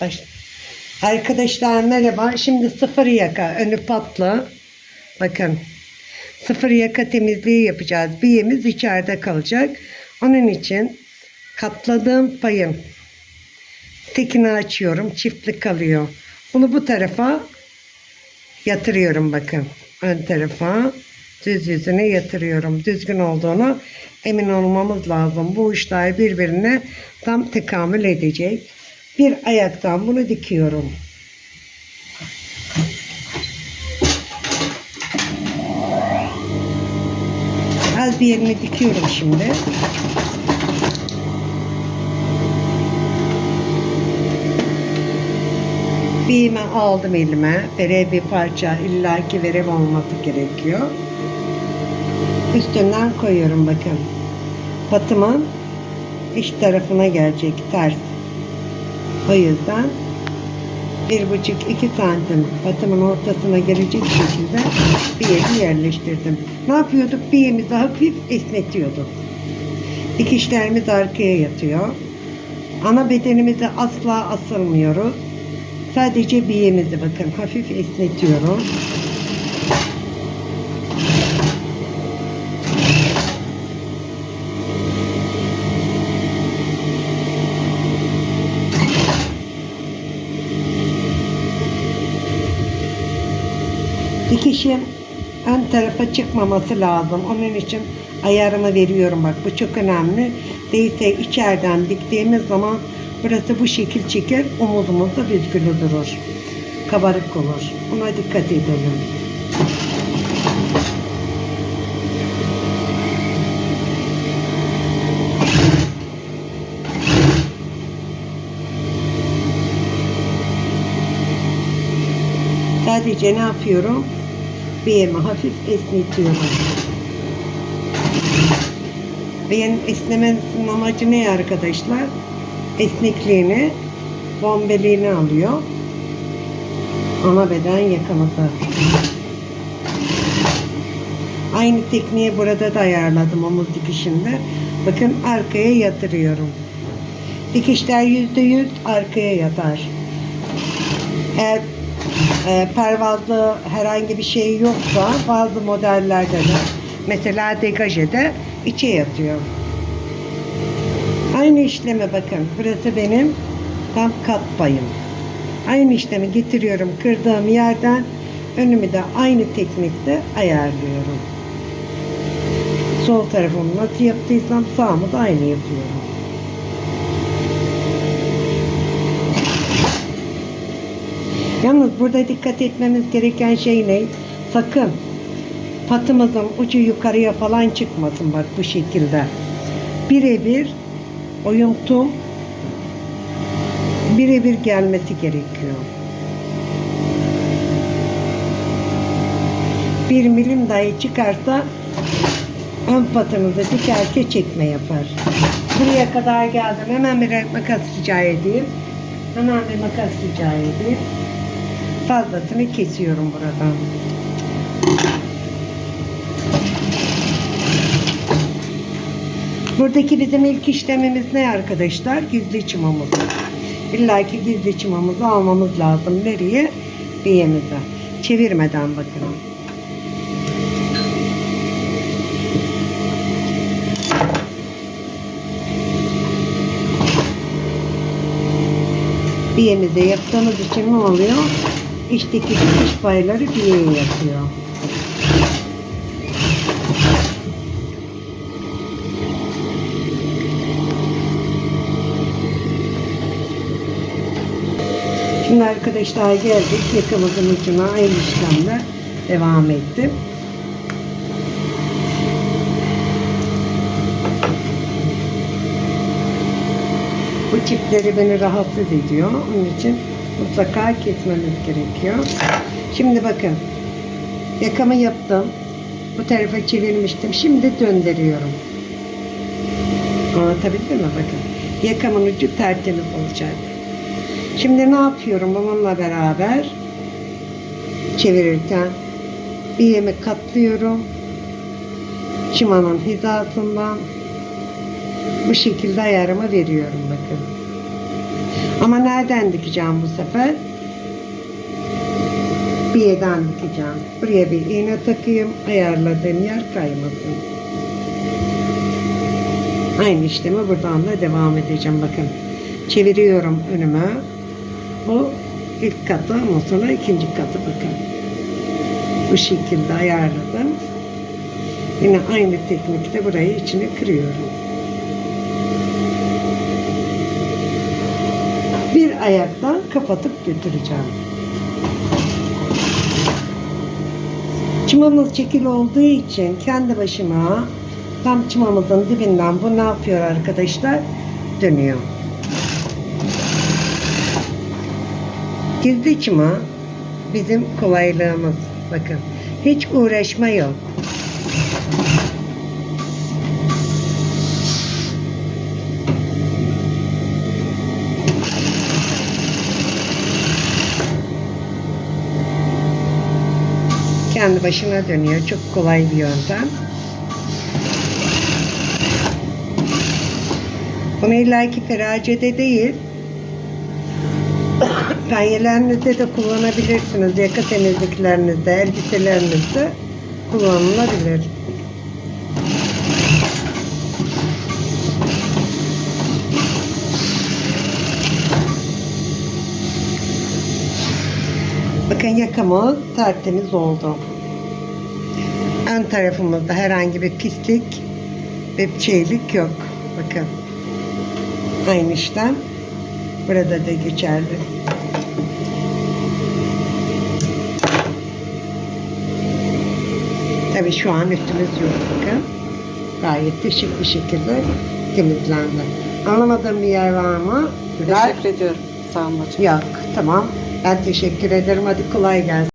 Baş... Arkadaşlar merhaba. Şimdi sıfır yaka önü patlı. Bakın. Sıfır yaka temizliği yapacağız. Biyemiz içeride kalacak. Onun için katladığım payın tekini açıyorum. Çiftlik kalıyor. Bunu bu tarafa yatırıyorum bakın. Ön tarafa düz yüzüne yatırıyorum. Düzgün olduğunu emin olmamız lazım. Bu uçlar birbirine tam tekamül edecek. Bir ayaktan bunu dikiyorum. Az bir yerini dikiyorum şimdi. Biğimi aldım elime. Vere bir parça illaki verem olması gerekiyor. Üstünden koyuyorum bakın. Patımın iç tarafına gelecek ters. O yüzden bir buçuk iki santim patımın ortasına gelecek şekilde bir yeri yerleştirdim. Ne yapıyorduk? Bir hafif esnetiyorduk. Dikişlerimiz arkaya yatıyor. Ana bedenimizi asla asılmıyoruz. Sadece biyemizi bakın hafif esnetiyorum. Dikişin ön tarafa çıkmaması lazım. Onun için ayarımı veriyorum bak bu çok önemli. Değilse içeriden diktiğimiz zaman burası bu şekil çeker omuzumuz da büzgülü durur. Kabarık olur. Buna dikkat edelim. Sadece ne yapıyorum? Biyemi hafif esnetiyorum. Beyin esnemesinin amacı ne arkadaşlar? Esnekliğini, bombeliğini alıyor. Ana beden yakamızı. Aynı tekniği burada da ayarladım omuz dikişinde. Bakın arkaya yatırıyorum. Dikişler yüzde yüz arkaya yatar. Eğer e, pervazlı herhangi bir şey yoksa bazı modellerde de mesela degajede içe yatıyor. Aynı işleme bakın. Burası benim tam kat payım. Aynı işlemi getiriyorum kırdığım yerden önümü de aynı teknikte ayarlıyorum. Sol tarafımı nasıl yaptıysam sağımı da aynı yapıyorum. Yalnız burada dikkat etmemiz gereken şey ne? Sakın patımızın ucu yukarıya falan çıkmasın bak bu şekilde. Birebir oyuntum birebir gelmesi gerekiyor. Bir milim dahi çıkarsa ön patınızı dikerke çekme yapar. Buraya kadar geldim. Hemen bir makas rica edeyim. Hemen bir makas rica edeyim. Fazlasını kesiyorum buradan. Buradaki bizim ilk işlemimiz ne arkadaşlar? Gizli çimamız. İlla ki gizli çimamızı almamız lazım. Nereye? Biyemize. Çevirmeden bakın. Biyemize yaptığımız için ne oluyor? İçteki dikiş payları biyeye yapıyor. Şimdi arkadaşlar geldik yakamızın ucuna aynı işlemle devam ettim. Bu çipleri beni rahatsız ediyor. Onun için mutlaka kesmemiz gerekiyor. Şimdi bakın. Yakamı yaptım. Bu tarafa çevirmiştim. Şimdi döndürüyorum. Anlatabildim mi? Bakın. Yakamın ucu tertemiz olacak. Şimdi ne yapıyorum bununla beraber? Çevirirken bir yemek katlıyorum. Çimanın hizasından bu şekilde ayarımı veriyorum bakın. Ama nereden dikeceğim bu sefer? Bir yerden dikeceğim. Buraya bir iğne takayım. Ayarladığım yer kaymasın. Aynı işlemi buradan da devam edeceğim. Bakın. Çeviriyorum önüme. Bu ilk katı ondan sonra ikinci katı bakın. Bu şekilde ayarladım. Yine aynı teknikte burayı içine kırıyorum. Bir ayaktan kapatıp götüreceğim. Çımamız çekil olduğu için kendi başıma tam çımamızın dibinden bu ne yapıyor arkadaşlar? Dönüyor. Gizli çıma bizim kolaylığımız. Bakın hiç uğraşma yok. Kendi başına dönüyor. Çok kolay bir yöntem. Bunu illaki feracede değil, Penyelerinizde de kullanabilirsiniz. Yaka temizliklerinizde, elbiselerinizde kullanılabilir. Bakın yakamız tertemiz oldu. Tarafımızda herhangi bir pislik ve şeylik yok. Bakın. Aynı işlem burada da geçerli. Tabii şu an üstümüz yok bakın. Gayet de şık bir şekilde temizlendi. Anlamadığım bir yer var mı? Teşekkür ediyorum. Sağ olun hocam. Yok. Tamam. Ben teşekkür ederim. Hadi kolay gelsin.